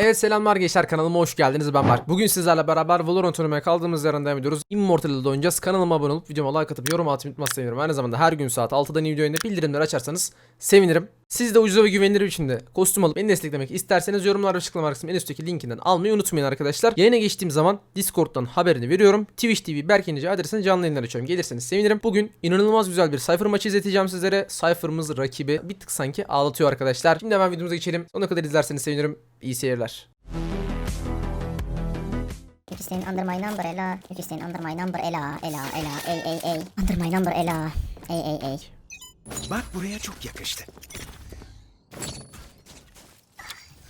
Evet selamlar gençler kanalıma hoş geldiniz ben Berk. Bugün sizlerle beraber Valorant oynamaya kaldığımız yerden devam ediyoruz. Immortal'da oynayacağız. Kanalıma abone olup videoma like atıp yorum atmayı unutmazsanız sevinirim. Aynı zamanda her gün saat 6'da yeni video yayında bildirimleri açarsanız sevinirim. Siz de ucuza ve güvenilir biçimde kostüm alıp beni desteklemek isterseniz yorumlar ve açıklama kısmının en üstteki linkinden almayı unutmayın arkadaşlar. Yayına geçtiğim zaman Discord'dan haberini veriyorum. Twitch TV Berkinici adresine canlı yayınlar açıyorum. Gelirseniz sevinirim. Bugün inanılmaz güzel bir Cypher maçı izleteceğim sizlere. Cypher'ımız rakibi bir tık sanki ağlatıyor arkadaşlar. Şimdi hemen videomuza geçelim. Sonuna kadar izlerseniz sevinirim. İyi seyirler. If you stay under my number, Ella. If you stay under my number, Ella, Ella, Ella, ey, ey, ey. Under my number, Ella. Ey, ey, ey. Bak buraya çok yakıştı.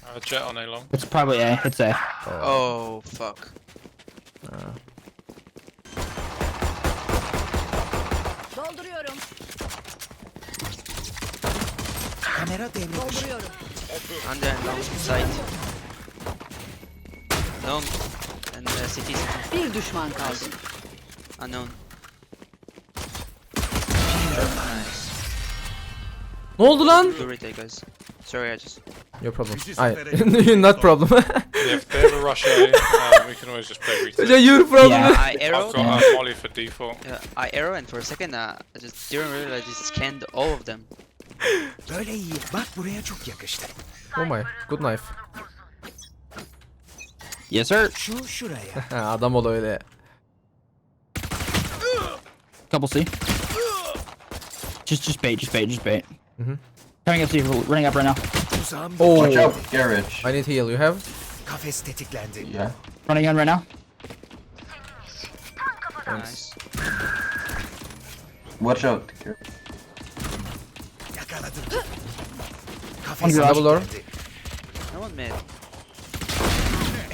Uh, jet on A long. It's probably A. It's A. Oh fuck. Dolduruyorum. Kamera dışı. Dolduruyorum. Under and long side. Long and uh, city city. Bir düşman kaldı. Unknown. Ne oldu lan? Do retake guys. Sorry I just. No problem. Sefere not problem. Yeah, if they ever rush A, um, we can always just play retake. yeah, your problem. Yeah. I arrow. I've got uh, Molly for default. Uh, I arrow and for a second uh, I just didn't realize I just scanned all of them. Böyle iyi. Bak buraya çok yakıştı. Oh my, good knife. Yes, sir. Şu şuraya. Adam ol öyle. Couple C. Just, just bait, just bait, just bait. Mhm. Coming up C, running up right now. Oh. Watch out, garage. I need heal. You have? Kafes tetiklendi. Yeah. Running in right now. Nice. Watch out. Yakaladım. One Kafes garage. Double door. tetiklendi. No one mid.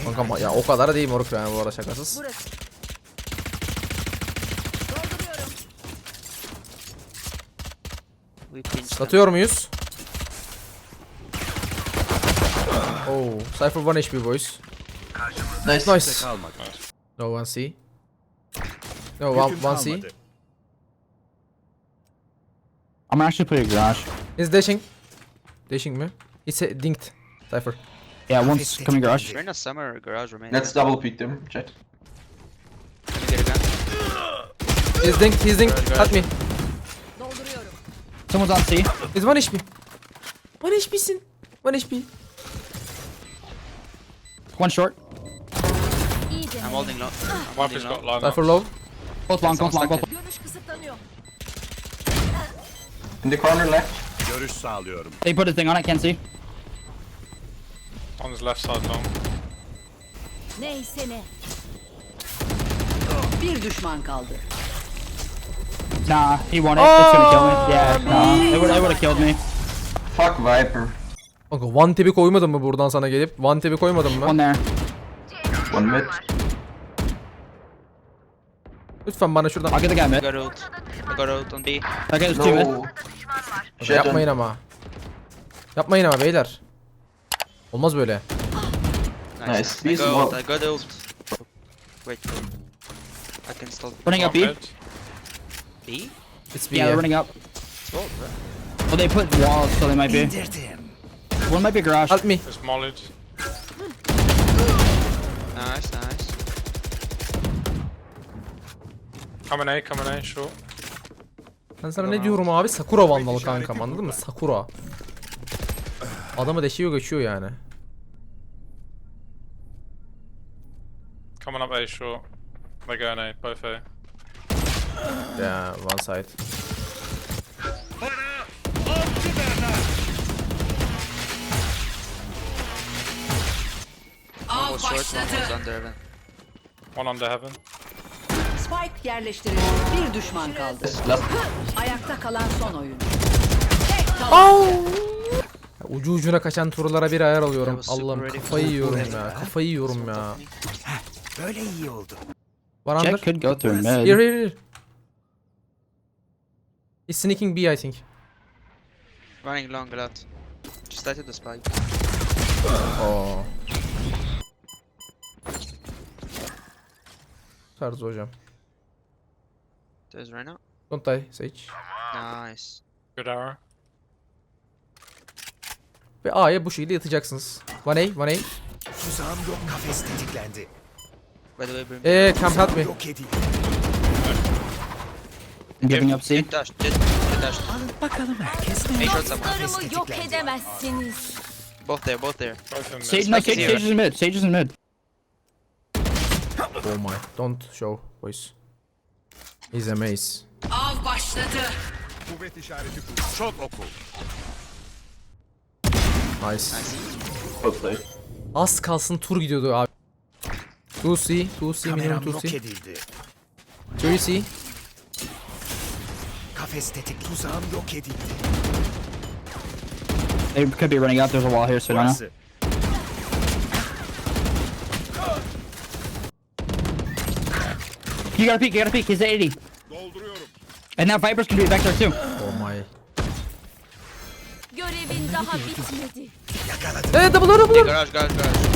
Kankam ya o kadar değil moruk yani bu arada şakasız. Burası. Satıyor muyuz? Oh, Cypher 1 HP boys. Nice. Nice. No one C. No one, one C. I'm actually a garage. Is dashing. Dashing mi? It's a dinked. Cypher. Yeah, one's coming garage. We're in a summer garage remain. Let's double peek them. Gun? He's dinked, he's dinked. At me. Someone's on C. He's 1 HP. 1 HP'sin. 1 HP. One short. I'm holding long. I'm Viper's holding got long. up. low. Both long, both long, both long. In the corner left. Görüş sağlıyorum. They put a thing on it, can't see. One's left side long. Neyse ne. Bir düşman kaldı. Nah, he won it. It's gonna kill me. Yeah, nah. It would, it would have killed me. Fuck Viper. Kanka one tap'i koymadın mı buradan sana gelip? One tap'i koymadın mı? One there. One mid. Lütfen bana şuradan I'll get the guy I mid. got ult. I got ult on B. Okay, there's two mid. No. Jet Yapmayın on. ama. Yapmayın ama beyler. Olmaz böyle. Nice. Nice. I ult. wall. I got ult. Wait. I can still. Running up B. B? It's B. Yeah, they're running up. It's ult, bro. Well, they put walls, so they might be. One might be garage. Help me. There's mollied. Nice, nice. Coming A, coming A, short. Ben sana ne diyorum abi? Sakura vandalı kankam anladın mı? Sakura. Adamı deşiyor geçiyor yani. Coming up A, short. They're going A, both A. Ya one side. One was short, one was under heaven. One under heaven. Spike yerleştirildi. Bir düşman kaldı. Last. Ayakta kalan son oyuncu. Tek Ucu ucuna kaçan turlara bir ayar alıyorum. Allah'ım kafayı yiyorum ya. Kafayı yiyorum ya. Böyle iyi oldu. Under. Jet could go through mid. Here here here. He's sneaking B I think. Running long a lot. Just started the spike. Oo. Tarzı hocam. There's Reyna. Don't die Sage. Nice. Good arrow. Ve A'ya bu şekilde yatacaksınız. One A, one A. Tuzağım yok. Kafes tetiklendi. By the way, bring Eee camp help me. I'm giving up C. Jet dash, jet, jet dash. Bakalım herkes ne? Make short someone. Dostlarımı yok edemezsiniz. Both there, both there. Sage, no, Sage. Sage is in mid. Sage is in mid. Oh my. Don't show boys. He's a maze. Av başladı. Kuvvet işareti bu. Çok oku. Nice. Az kalsın tur gidiyordu abi. 2C, 2C minimum Kameram yok 2C. edildi. 3C. Kafes tetik. Tuzağım yok edildi. They could be running out. There's a wall here, know. Burası. You gotta peek, you gotta peek. He's at 80. Dolduruyorum. And now Vipers can be back there too. Oh my. Görevin daha bitmedi. Yakaladım. Eee double door, double door. Garage, garage, garage.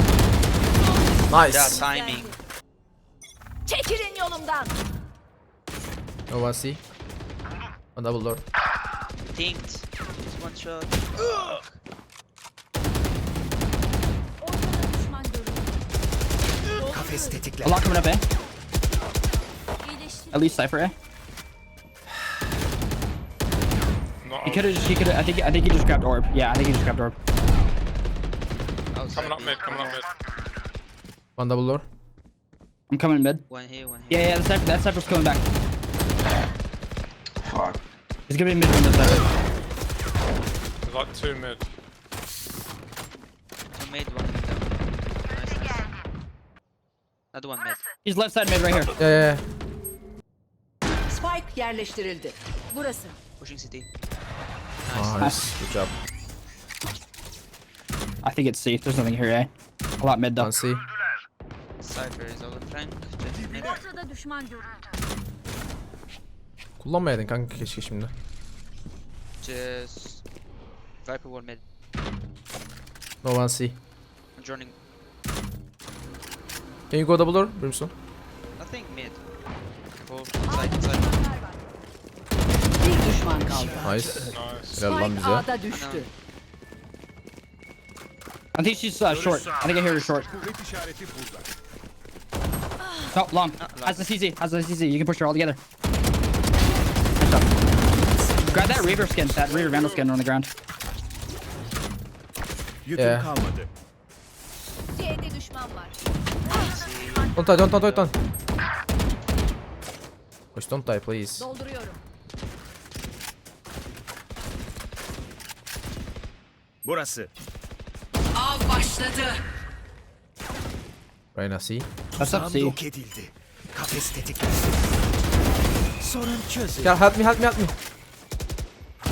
Nice. Yeah, timing. Çekilin yolumdan. No one C. On double door. Dinked. Just one shot. Ortada düşman görüldü. Kafes A tetiklendi. lot coming up, eh? At least Cypher, eh? He could have just, he could I think, I think he just grabbed orb. Yeah, I think he just grabbed orb. Coming up mid, coming up mid. One double door. I'm coming mid. One here, one here. Yeah, yeah, that Cypher, that Cypher's coming back. Fuck. He's gonna be mid from this side. There's like two mid. One mid, one mid. Nice, nice. Another one mid. He's left side mid right here. Yeah, yeah, yeah. Spike yerleştirildi. Burası. Pushing city. Nice. Good job. I think it's C. There's nothing here, eh? A lot mid though. One C. Cypher is all in flank. Jet mid. Ortada düşman görüldü. Kullanmayaydın kanka keşke şimdi. Just. Viper one mid. No one C. I'm joining. Can you go double door? Brimstone. Nothing mid. Side, side. Bir düşman kaldı. Nice. Nice. Helal lan Spike bize. A'da düştü. I think she's uh, short. I think I hear her short. Kuvvet işareti burada. No, long. Has the CZ. Has the CZ. You can push her all together. Grab that Reaver skin. That Reaver Vandal skin on the ground. Yüküm Yeah. kalmadı. C'de düşman var. Don't die, don't die, don't die. Push, don't die please. Dolduruyorum. Burası. Av başladı. Reyna C. Tuzağım C. yok edildi. Kafes tetiklendi. Sorun çözüldü. Gel help me, help me, help me.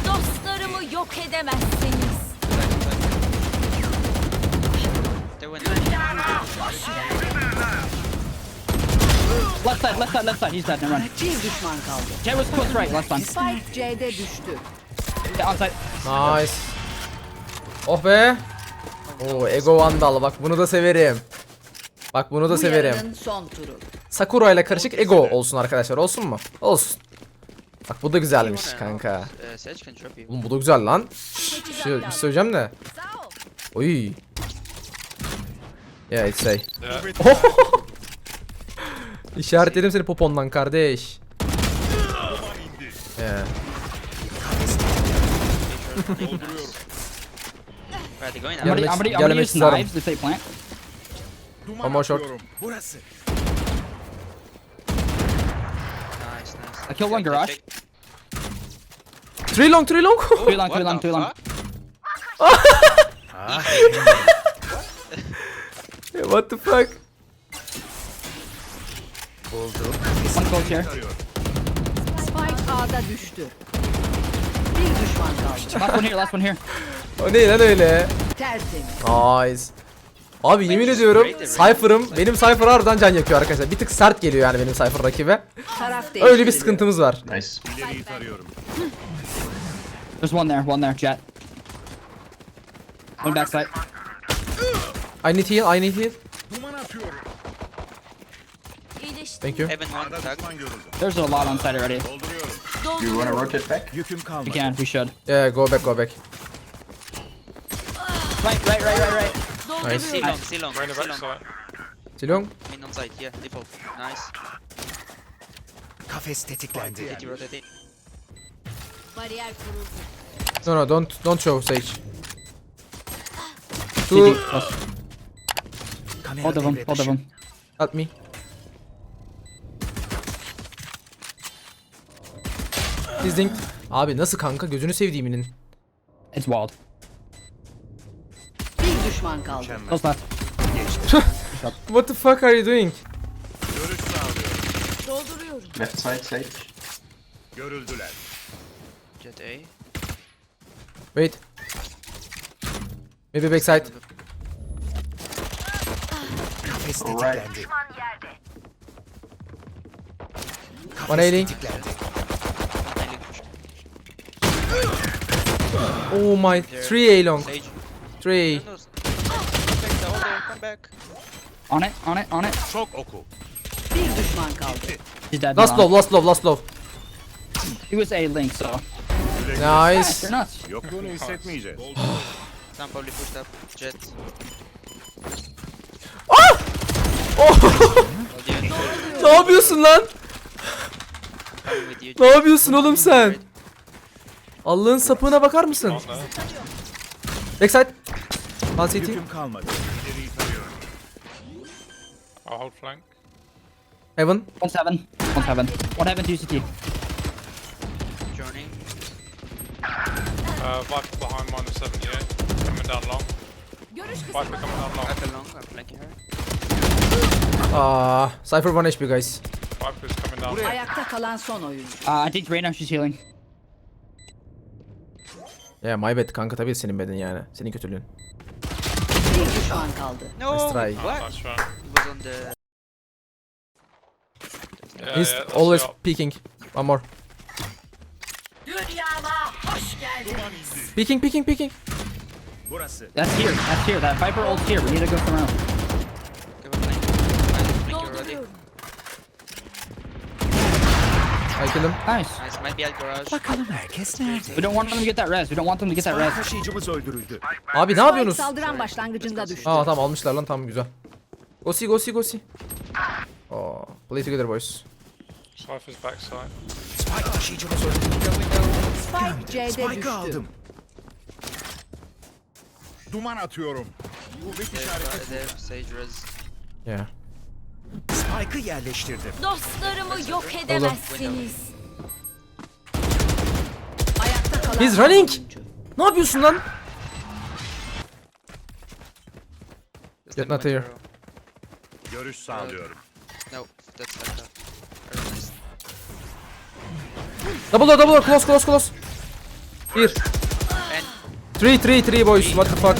Dostlarımı yok edemezsiniz. Left side, left side, left side. He's dead. Never mind. Bir düşman kaldı. Jet was close right. Last one. Spike C'de düştü. Yeah, onside. Nice. Oh be. Oo Ego Vandal bak bunu da severim. Bak bunu da Bu severim. son turu. Sakura ile karışık Ego olsun arkadaşlar olsun mu? Olsun. Bak bu da güzelmiş kanka. You. Oğlum bu da güzel lan. Bir şey, bir şey söyleyeceğim de. Oy. Yeah it's say. İşaretledim seni popondan kardeş. Yeah. Gonna, Gelmek- gelmek isterim. Duman short. atıyorum. Burası. Nice, nice. I killed one garage. Three long, three long. Too long, What too long, the too long. fuck? What the fuck? One close here. Spike A'da düştü. Bir düşman kaldı. Last one here, last one here. O ne lan öyle? Tertemiz. Nice. Abi yemin ediyorum Cypher'ım benim Cypher harbiden can yakıyor arkadaşlar. Bir tık sert geliyor yani benim Cypher rakibe. Öyle bir sıkıntımız var. Nice. There's one there, one there, Jet. One backside. I need heal, I need heal. Thank you. Heaven one tag. There's a lot on side already. Dolduruyorum. You wanna rotate back? We can, we should. Yeah, go back, go back. Right, right, right, right, right. Nice. See long, see long, Rain the see long. Silong. Main on site, yeah, default. Nice. Kafes tetiklendi. Rotate. Bariyer kuruldu. No no don't don't show Sage. CT. Two Close. Kamera Both of them. devre of dışı. them. help me. Fizzing. Abi nasıl kanka gözünü sevdiğiminin. It's wild. Düşman kaldı. Left. What the fuck are you doing? Görüş. Dolduruyorum. Left side, Sage. Görüldüler. Jet A. Wait. Maybe backside. Kafes tetiklendi. Kafes 180. tetiklendi. Oh my. 3 A long. Sage. 3 A. No, no. Come back, the order, come back. On it. On it. On it. Çok oku. Bir düşman kaldı. He's dead. Last love, last love, last love. He was A link, so. Nice. They're nuts. Yokluğunu hissetmeyeceğiz. Some probably pushed up. Jet. Oh! Oh, ne yapıyorsun lan? Ne yapıyorsun oğlum sen? Allah'ın sapığına bakar mısın? Backside. One CT. Yüküm kalmadı. I'll hold flank. Heaven. One seven. One seven. One heaven. Two CT. Journey. Uh, Viper behind minus 78. Coming down long. Viper coming down long. Viper long, I'm flanking her. Ah, Cypher 1 HP guys. Viper's coming down long. Ayakta kalan son oyuncu. Uh, I think Reyna, she's healing. Yeah my bad kanka tabii senin bedin yani. Senin kötülüğün. Bir düşman kaldı. No! Nice try. What? Nice on the... Yeah, He's yeah, that's always op. peeking. One more. Dünyama hoş geldin. Peeking, peeking, peeking. Burası. That's here. That's here. That Viper ult here. We need to go a flank. I flank you already. Dolduruyorum. I kill him. Nice. Nice, might be at garage. We don't want them to get that res. We don't want them to get that res. Taşıyıcımız öldürüldü. Abi ne yapıyorsunuz? saldıran başlangıcında düştü. Aa tamam almışlar lan tamam güzel. Go see, go see, go see. Oh, play together boys. Cypher's backside. Spike taşıyıcımız öldürüldü. Spike C'de düştü. aldım. Duman atıyorum. Kuvvet işareti. there, Sage. Yeah. Spike'ı yerleştirdim. Dostlarımı yok edemezsiniz. Ayakta kalan He's running. Ne yapıyorsun lan? Get not here. Görüş sağlıyorum. No, that's like that. Very nice. Double door, double door, close, close, close. Bir. And Three, three, three boys. What the fuck?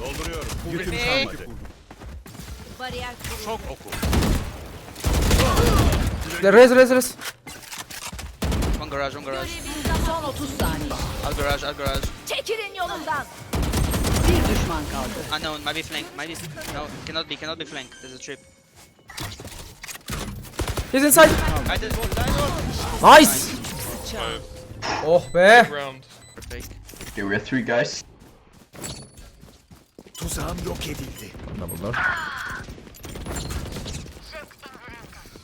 Dolduruyorum. Yüküm kalmadı. Bariyer kuruldu. Çok oku. Res, res, res. one garage, one garage. Son 30 saniye. Out garage, out garage. Çekilin yolumdan. Bir düşman kaldı. Unknown, might be flank, might be. No, cannot be, cannot be flank. There's a trip. He's inside. I did hold, I hold. Nice. So, Oh be. round. Perfect. Okay, we're three guys. Tuzağım yok edildi. Double door.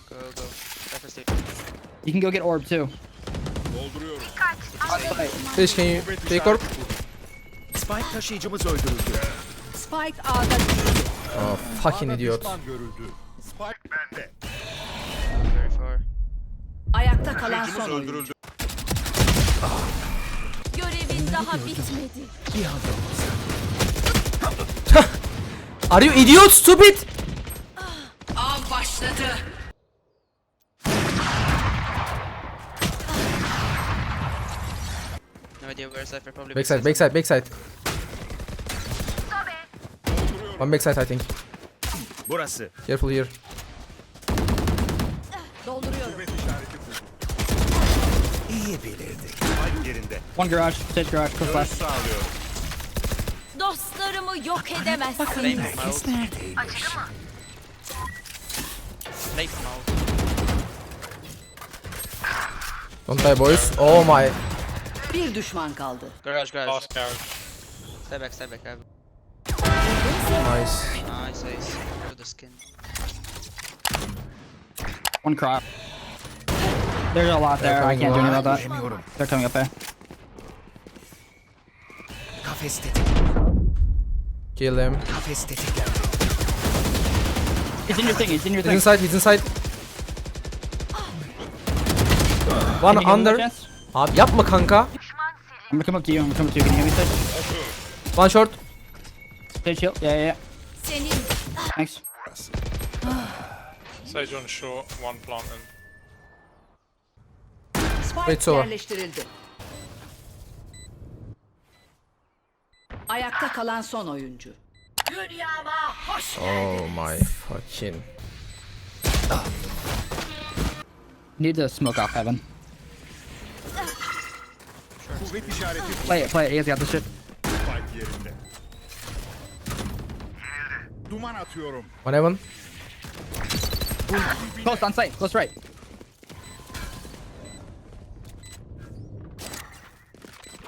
Go, go. You can go get orb too. Dolduruyorum. Sage can you take orb? Spike taşıyıcımız öldürüldü. Spike A'da düştü. Oh fucking idiot. Düşman görüldü. Spike bende. Very far. Ayakta kalan son öldürüldü. Görevin daha bitmedi. Are you idiot stupid? Av başladı. İdea where Cypher probably. Backside, backside, backside. One backside I think. Burası. Careful here. Dolduruyorum. İyi bilirdik. Spike yerinde. One garage. Stage garage. Close Görüş left. Dostlarımı yok from out. Herkes out. Don't die boys. Oh my. Bir düşman kaldı. Garage, garage. Last garage. Stay back, stay back. I have... Nice. Nice, nice. For the skin. One crop. There's a lot there. I can't do anything about that. They're coming up there. Kafes. Kill him. Kafes tetiklendi. It's in your thing. It's in your He's thing. inside, he's inside. One under. Abi yapma kanka. I'm gonna come up to you. I'm gonna come up to you. Can you hear me, Sage? One short. Sage, chill. Yeah, yeah, yeah. Senin Thanks. Sage on short, one plant and spike Wait, so- yerleştirildi. Ayakta kalan son oyuncu. Oh my fucking. Need to smoke off heaven. Kuvvet işareti Play it, play it. You guys got this shit. spike yerinde. Duman atıyorum. One heaven. Close on site. Close right.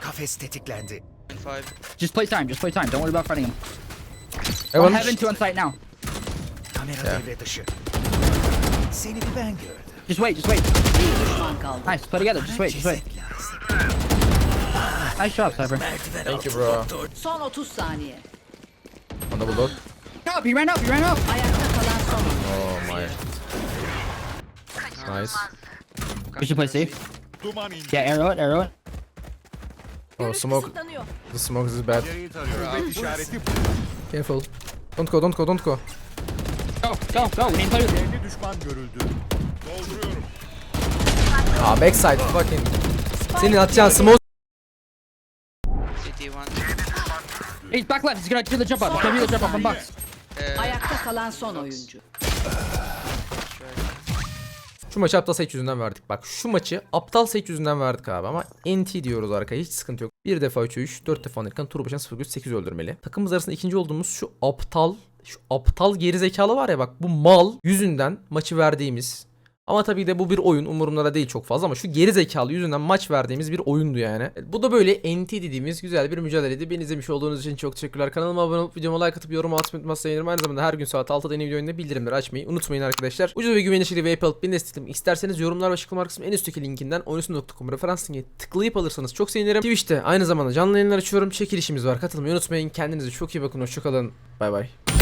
Kafes tetiklendi. In five. Just play time. Just play time. Don't worry about fighting him. Heaven. One heaven, two on site now. Kamera devre dışı. Seni bir ben gördüm. Just wait. Just wait. Bir düşman kaldı. Nice. Play together. Just wait. Just wait. Nice job, Cypher. Thank you bro. Son 30 saniye. On the bulldog. Up. He ran up. He ran up. Ayakta kalan son oyuncu. Oh my. Nice. We should play safe. Yeah, arrow it. Arrow it. Oh smoke. The smoke is bad. Careful. Don't go, don't go, don't go. Go. Go. Go. We need to play with Belli düşman görüldü. Dolduruyorum. Aa backside fucking. Senin atacağın smoke. He's back left. He's gonna do the jump up. He's gonna do the jump up on box. Ayakta kalan son oyuncu. Şu maçı aptal seç yüzünden verdik. Bak şu maçı aptal seç yüzünden verdik abi ama NT diyoruz arkaya hiç sıkıntı yok. Bir defa 3'e 3, 4 defa Amerikan tur başına 0.8 öldürmeli. Takımımız arasında ikinci olduğumuz şu aptal, şu aptal gerizekalı var ya bak bu mal yüzünden maçı verdiğimiz ama tabii de bu bir oyun umurumda da değil çok fazla ama şu geri zekalı yüzünden maç verdiğimiz bir oyundu yani. Bu da böyle NT dediğimiz güzel bir mücadeleydi. Beni izlemiş olduğunuz için çok teşekkürler. Kanalıma abone olup videoma like atıp yorum atmayı unutmazsanız sevinirim. Aynı zamanda her gün saat 6'da yeni video oyunda bildirimleri açmayı unutmayın arkadaşlar. Ucuz ve güvenilir bir alıp beni desteklemek isterseniz yorumlar ve açıklama kısmı en üstteki linkinden oyuncusu.com referans linkine tıklayıp alırsanız çok sevinirim. Twitch'te aynı zamanda canlı yayınlar açıyorum. Çekilişimiz var. Katılmayı unutmayın. Kendinize çok iyi bakın. Hoşçakalın. Bay bay.